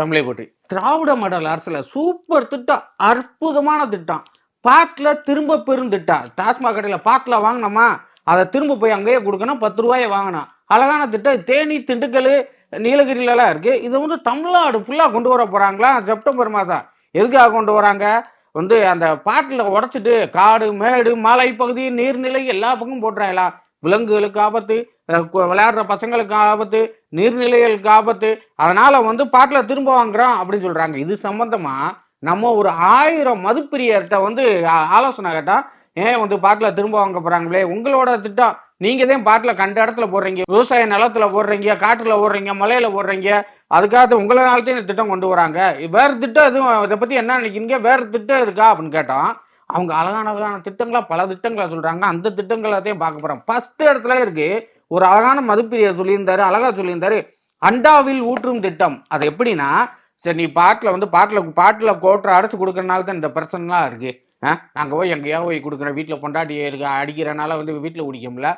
தமிழை பற்றி. திராவிட மாடல் அரசில் சூப்பர் திட்டம் அற்புதமான திட்டம். பாட்டில் திரும்ப பெரும் திட்டம். டாஸ்மாக் கடையில் பாட்டில் வாங்கினோமா? அதை திரும்ப போய் அங்கேயே கொடுக்கணும் பத்து ரூபாயை வாங்கணும். அழகான திட்டம். தேனி திண்டுக்கல் நீலகிரிலலாம் இருக்குது இது வந்து தமிழ்நாடு ஃபுல்லாக கொண்டு வர போகிறாங்களா செப்டம்பர் மாதம். எதுக்காக கொண்டு வராங்க? வந்து அந்த பாட்டில் உடச்சிட்டு காடு மேடு மலை பகுதி நீர்நிலை எல்லா பக்கமும் போட்டுறாங்களா? விலங்குகளுக்கு ஆபத்து விளையாடுற பசங்களுக்கு ஆபத்து நீர்நிலைகளுக்கு ஆபத்து. அதனால வந்து பாட்டில் திரும்ப வாங்குறோம் அப்படின்னு சொல்றாங்க. இது சம்பந்தமா நம்ம ஒரு ஆயிரம் மதுப்பிரியர்கிட்ட வந்து ஆலோசனை கேட்டா ஏன் வந்து பாட்டில் திரும்ப வாங்க போறாங்களே உங்களோட திட்டம். நீங்க தான் பாட்டில் கண்ட இடத்துல போடுறீங்க விவசாய நிலத்துல போடுறீங்க காட்டுல போடுறீங்க மலையில போடுறீங்க. அதுக்காக உங்களால்தான் இந்த திட்டம் கொண்டு வராங்க. வேற திட்டம் எதுவும் இதை பத்தி என்ன நினைக்கிறீங்க? வேற திட்டம் இருக்கா? அப்படின்னு கேட்டோம் அவங்க அழகான அழகான திட்டங்களா பல திட்டங்களை சொல்றாங்க. அந்த திட்டங்களையும் பார்க்க போறோம் ஃபர்ஸ்ட் இடத்துல இருக்கு ஒரு அழகான மதுப்பிரியர் சொல்லியிருந்தாரு அழகா சொல்லியிருந்தாரு அண்டாவில் ஊற்றும் திட்டம். அது எப்படின்னா சரி நீ பாட்டில் வந்து பாட்டில் பாட்டில் கோட்டரை அடைச்சி கொடுக்கறனால தான் இந்த பிரச்சனைலாம் இருக்கு. ஆ நாங்கள் போய் எங்கேயா போய் கொடுக்குறோம். வீட்டில் பொண்டாட்டி இருக்க அடிக்கிறனால வந்து வீட்டில் குடிக்க முடியல.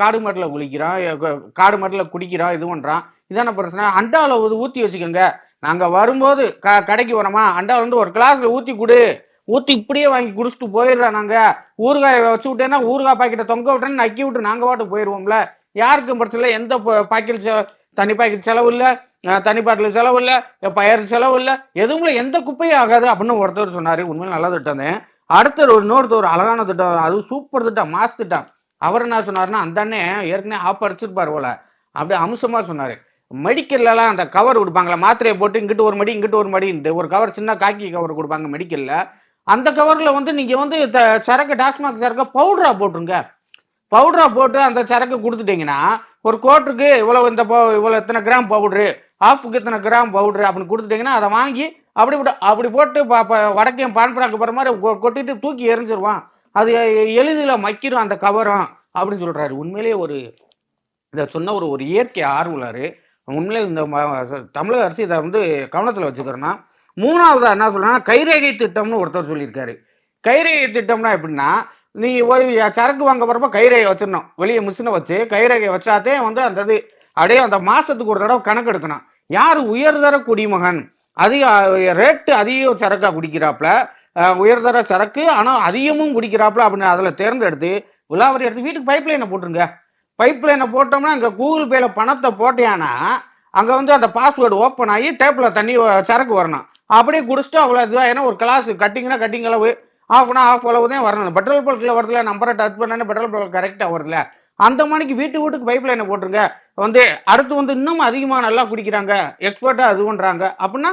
காடு மாட்டில் குளிக்கிறோம் காடு மாட்டில் குடிக்கிறோம் இது பண்ணுறோம் இதான பிரச்சனை. அண்டாவில் ஊற்றி வச்சுக்கோங்க. நாங்கள் வரும்போது க கடைக்கு வரோமா அண்டாவில் வந்து ஒரு கிளாஸில் ஊற்றி கொடு. ஊற்றி இப்படியே வாங்கி குடிச்சிட்டு போயிடுறோம் நாங்கள் ஊறுகாய் வச்சு விட்டேன்னா ஊறுகாய் பாக்கெட்டை தொங்க விட்டேன்னு நக்கி விட்டு நாங்கள் பாட்டு போயிடுவோம்ல யாருக்கும் பிரச்சனை இல்லை. எந்த பாக்கெட் தண்ணி பாக்கெட் செலவு இல்லை. தனி பாட்டில் செலவு இல்லை. பயிர் செலவு இல்லை. எதுவுமே எந்த குப்பையும் ஆகாது அப்படின்னு ஒருத்தர் சொன்னார். உண்மையில் நல்ல திட்டம் தான் அடுத்தர் ஒரு இன்னொருத்தர் ஒரு அழகான திட்டம். அது சூப்பர் திட்டம். மாஸ் திட்டம். அவர் என்ன சொன்னார்னா அந்த அண்ணன் ஏற்கனவே ஆப் அடிச்சிருப்பார் போல. அப்படியே அம்சமாக சொன்னார். மெடிக்கல்லலாம் அந்த கவர் கொடுப்பாங்களே மாத்திரையை போட்டு இங்கிட்டு ஒரு மடி இங்கிட்டு ஒரு மடின்ட்டு. ஒரு கவர் சின்ன காக்கி கவர் கொடுப்பாங்க மெடிக்கலில். அந்த கவரில் வந்து நீங்கள் வந்து த சரக்கு டாஸ்மாக் சரக்கு பவுடரா போட்டுருங்க. பவுடரா போட்டு அந்த சரக்கு கொடுத்துட்டீங்கன்னா ஒரு கோட்டுக்கு இவ்வளோ இந்த இவ்வளோ இத்தனை கிராம் பவுட்ரு ஆஃபுக்கு இத்தனை கிராம் பவுட்ரு அப்படின்னு கொடுத்துட்டீங்கன்னா அதை வாங்கி அப்படி அப்படி போட்டு ப வடக்கையும் பான்பராக்கு போகிற மாதிரி கொ- கொட்டிட்டு தூக்கி எரிஞ்சிருவான். அது எளிதில் மக்கிரும் அந்த கவரும் அப்படின்னு சொல்கிறாரு உண்மையிலேயே ஒரு இதை சொன்ன ஒரு ஒரு இயற்கை ஆர்வலர். உண்மையிலே இந்த தமிழக அரசு இதை வந்து கவனத்தில் வச்சுக்கிறேன்னா மூணாவதா என்ன சொல்றேன்னா கைரேகை திட்டம்னு ஒருத்தர் சொல்லியிருக்காரு. கைரேகை திட்டம்னா எப்படின்னா நீ ஒரு சரக்கு வாங்க போகிறப்ப கைரேகை வச்சிடணும். வெளியே மிஷினை வச்சு கைரேகை வச்சாதே வந்து அந்த இது அப்படியே அந்த மாதத்துக்கு ஒரு தடவை கணக்கு எடுக்கணும். யார் உயர்தர குடிமகன்? அதிக ரேட்டு அதிக சரக்காக குடிக்கிறாப்புல உயர்தர சரக்கு ஆனால் அதிகமும் குடிக்கிறாப்புல அப்படின்னு அதில் தேர்ந்தெடுத்து விழாவரி எடுத்து வீட்டுக்கு பைப் லைனை போட்டுருங்க. பைப் லைனை போட்டோம்னா அங்கே கூகுள் பேயில் பணத்தை போட்டியானா அங்கே வந்து அந்த பாஸ்வேர்டு ஓப்பன் ஆகி டேப்பில் தண்ணி வ- சரக்கு வரணும். அப்படியே குடிச்சிட்டு அவ்வளோ இதுவாக ஏன்னா ஒரு கிளாஸ் கட்டிங்கன்னா கட்டிங் அளவு. ஆஃப்னா ஆஃப் அளவு தான் வரணும். பெட்ரோல் பல்கில் வருதுல நம்பரை டச் பண்ணா பெட்ரோல் பல்க் கரெக்டாக வருதுல. அந்த மணிக்கு வீட்டு வீட்டுக்கு பைப் லைனை போட்டுருங்க. வந்து அடுத்து வந்து இன்னும் அதிகமாக நல்லா குடிக்கிறாங்க. எக்ஸ்பர்ட்டாக அது பண்ணுறாங்க அப்படின்னா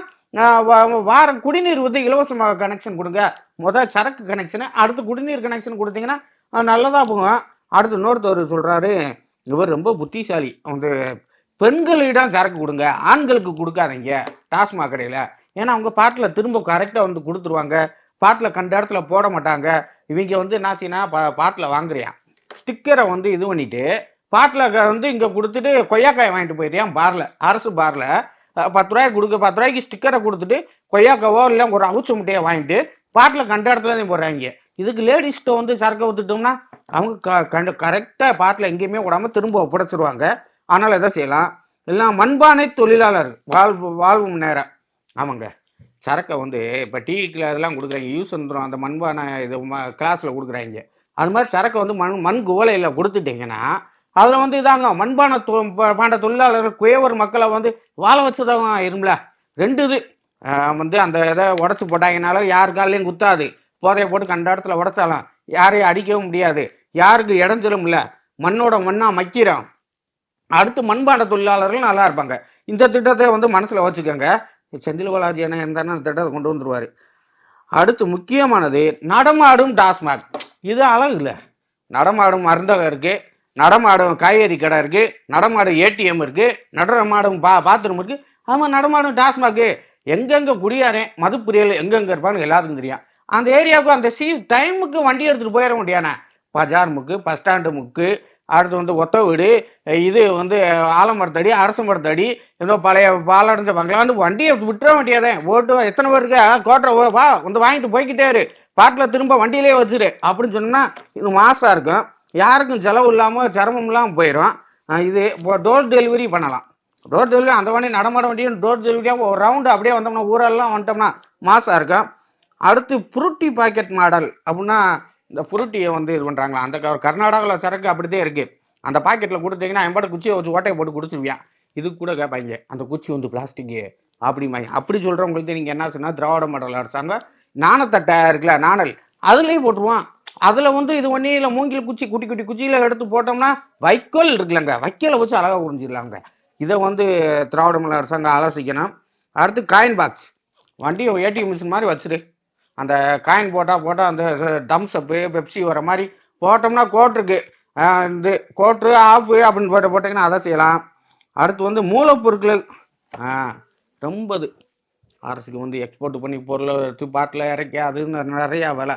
வார வாரம் குடிநீர் வந்து இலவசமாக கனெக்ஷன் கொடுங்க. முதல் சரக்கு கனெக்ஷனு அடுத்து குடிநீர் கனெக்ஷன் கொடுத்தீங்கன்னா நல்லதாக போகும் அடுத்து இன்னொருத்தவர் சொல்கிறாரு இவர் ரொம்ப புத்திசாலி. வந்து பெண்களிடம் சரக்கு கொடுங்க. ஆண்களுக்கு கொடுக்காதீங்க. டாஸ்மாக் கடையில். ஏன்னா அவங்க பாட்டில் திரும்ப கரெக்டாக வந்து கொடுத்துருவாங்க. பாட்டில் கண்ட இடத்துல போட மாட்டாங்க. இவங்க வந்து என்ன செய்யணும் பா பாட்டில் வாங்குறியான் ஸ்டிக்கரை வந்து இது பண்ணிட்டு பாட்டில் வந்து இங்கே கொடுத்துட்டு கொய்யாக்காய் வாங்கிட்டு போயிடுறியான் பாரில் அரசு பாரில் பத்து ரூபாய்க்கு கொடுக்க பத்து ரூபாய்க்கு ஸ்டிக்கரை கொடுத்துட்டு கொய்யாக்காவோ இல்லை ஒரு அவுச்ச முட்டையை வாங்கிட்டு பாட்டில் கண்ட இடத்துல தான் போடுறாங்க. இதுக்கு லேடிஸ்ட்டை வந்து சரக்கை ஊற்றுட்டோம்னா அவங்க க கண்டு கரெக்டாக பாட்டில் எங்கேயுமே விடாமல் திரும்ப புடச்சிருவாங்க. அதனால் எதை செய்யலாம்? இல்லைனா மண்பானை தொழிலாளர் வாழ்வு வாழ்வு நேரம். ஆமாங்க. சரக்கை வந்து இப்போ டீக்கில் அதெல்லாம் கொடுக்குறாங்க. யூஸ் வந்துடும் அந்த மண்பானை இது கிளாஸில் கொடுக்குறாங்க. அது மாதிரி சரக்கை வந்து மண் மண் குவலையில் கொடுத்துட்டீங்கன்னா அதில் வந்து இதாங்க. மண்பான தொ பாண்ட தொழிலாளர்கள் குயவர் மக்களை வந்து வாழ வச்சுதான் இரும்ல. ரெண்டு இது. வந்து அந்த இதை உடச்சி போட்டாங்கனாலும் யார் காலையும் குத்தாது. போதையை போட்டு கண்ட இடத்துல உடச்சாலாம். யாரையும் அடிக்கவும் முடியாது. யாருக்கு இடைஞ்சலும் இல்லை மண்ணோட மண்ணாக மக்கிறோம் அடுத்து மண்பாண்ட தொழிலாளர்கள் நல்லா இருப்பாங்க. இந்த திட்டத்தை வந்து மனசில் வச்சுக்கோங்க. செந்தில் பாலாஜி என்ன இருந்தாலும் அந்த திட்டத்தை கொண்டு வந்துருவார். அடுத்து முக்கியமானது நடமாடும் டாஸ்மாக். இது அழகு இல்லை. நடமாடும் மருந்தகம் இருக்குது நடமாடும் காய்கறி கடை இருக்குது நடமாடும் ஏடிஎம் இருக்குது நடமாடும் பா பாத்ரூம் இருக்குது ஆமாம் நடமாடும் டாஸ்மாக்கு எங்கெங்கே குடியாரேன் மதுப்புரியல் எங்கெங்கே இருப்பான்னு எல்லாத்துக்கும் தெரியும். அந்த ஏரியாவுக்கு அந்த சீ டைமுக்கு வண்டி எடுத்துகிட்டு போயிட முடியாண்ணே பஜார் முக்கு பஸ் ஸ்டாண்டு முக்கு அடுத்து வந்து ஒத்த வீடு இது வந்து ஆலமரத்தடி அரசு மரத்தடி ஏதோ பழைய பாலடைஞ்ச வந்து வண்டியை விட்டுற வேண்டியதே. ஓட்டு எத்தனை பேர் இருக்கு? கோட்டை வா வந்து வாங்கிட்டு போய்க்கிட்டே இரு. பாட்டில் திரும்ப வண்டியிலே வச்சுரு. அப்படின்னு சொன்னால் இது மாசாக இருக்கும். யாருக்கும் செலவு இல்லாமல் சிரமம் இல்லாமல் போயிடும் இது இப்போ டோர் டெலிவரி பண்ணலாம். டோர் டெலிவரி அந்த வண்டி நடமாட வண்டியும் டோர் டெலிவரியாக ஒரு ரவுண்டு அப்படியே வந்தோம்னா ஊரெல்லாம் வந்துட்டோம்னா மாசாக இருக்கும். அடுத்து புருட்டி பாக்கெட் மாடல் அப்படின்னா இந்த புருட்டியை வந்து இது பண்ணுறாங்களா அந்த கர்நாடகாவில் சரக்கு அப்படிதான் இருக்குது அந்த பாக்கெட்டில் கொடுத்தீங்கன்னா என்பாடு குச்சியை வச்சு ஓட்டையை போட்டு கொடுத்துருவியான் இது கூட கேட்பாங்க அந்த குச்சி வந்து பிளாஸ்டிக்கு அப்படிம்பாங்க அப்படி சொல்கிறவங்களுக்கு நீங்கள் என்ன சொன்னால் திராவிட மாடல் அரசாங்க நாணத்தட்டை இருக்குல்ல நாணல். அதுலேயும் போட்டுருவான். அதில் வந்து இது ஒன்றே இல்லை மூங்கில் குச்சி குட்டி குட்டி குச்சியில் எடுத்து போட்டோம்னா வைக்கோல் இருக்குல்லங்க. வைக்கோலை வச்சு அழகாக உறிஞ்சிடலாங்க. இதை வந்து திராவிட மாடல் அரசாங்கம் ஆலோசிக்கணும். அடுத்து காயின் பாக்ஸ் வண்டி ஏடிஎம் மிஷின் மாதிரி வச்சுரு. அந்த காயின் போட்டால் போட்டால் அந்த டம்ஸ்அப்பு பெப்சி வர மாதிரி போட்டோம்னா கோட்ருக்கு இந்த கோட்ரு ஆப்பு அப்படின்னு போட்டு போட்டிங்கன்னா அதை செய்யலாம். அடுத்து வந்து மூலப்பொருட்கள். ஆ ரொம்ப இது அரசுக்கு வந்து எக்ஸ்போர்ட் பண்ணி பொருளை எடுத்து பாட்டில் இறக்கி அது நிறையா விலை.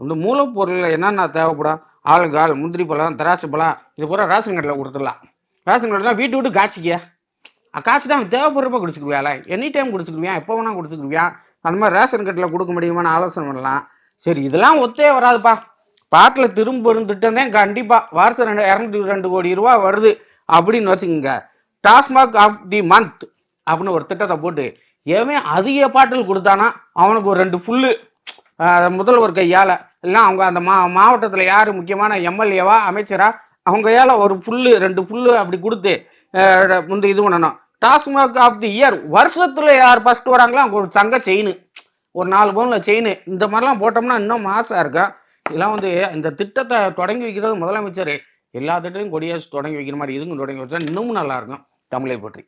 வந்து மூலப்பொருள் என்னென்ன தேவைப்படும்? ஆளுகால் முந்திரி பழம் திராட்சை பழம் இது பூரா ரேஷன் கடையில் கொடுத்துடலாம். ரேஷன் கடையில் வீட்டு விட்டு காய்ச்சிக்க. காய்ச்சிட்டு அவன் தேவைப்படுறப்ப குடிச்சுக்குவியால எனி டைம் குடிச்சுக்குவியான் எப்போ வேணால் குடிச்சுக்குவியான் அந்த மாதிரி ரேஷன் கட்டில் கொடுக்க முடியுமான்னு ஆலோசனை பண்ணலாம். சரி இதெல்லாம் ஒத்தே வராதுப்பா. பாட்டில் திரும்ப இருந்துட்டேன் தான் கண்டிப்பாக வருஷம் ரெண்டு இரநூத்தி ரெண்டு கோடி ரூபா வருது அப்படின்னு வச்சுக்கோங்க. டாஸ்மாக் ஆஃப் தி மந்த் அப்படின்னு ஒரு திட்டத்தை போட்டு எவன் அதிக பாட்டில் கொடுத்தானா அவனுக்கு ஒரு ரெண்டு புல்லு முதல்வர் கையால் இல்லைன்னா அவங்க அந்த மா மாவட்டத்தில் யார் முக்கியமான எம்எல்ஏவா அமைச்சரா அவங்க கையால் ஒரு புல்லு ரெண்டு புல்லு அப்படி கொடுத்து இந்த இது பண்ணணும். டாஸ்மாக் ஆஃப் தி இயர் வருஷத்தில் யார் ஃபஸ்ட்டு வராங்களோ அவங்க ஒரு தங்க செயின் ஒரு நாலு பவுனில் செயின் இந்த மாதிரிலாம் போட்டோம்னா இன்னும் மாசாக இருக்கும் இதெல்லாம் வந்து இந்த திட்டத்தை தொடங்கி வைக்கிறது முதலமைச்சர். எல்லா திட்டத்தையும் கொடியாச்சு தொடங்கி வைக்கிற மாதிரி இதுங்க தொடங்கி வச்சா இன்னமும் நல்லா இருக்கும். தமிழை பற்றி.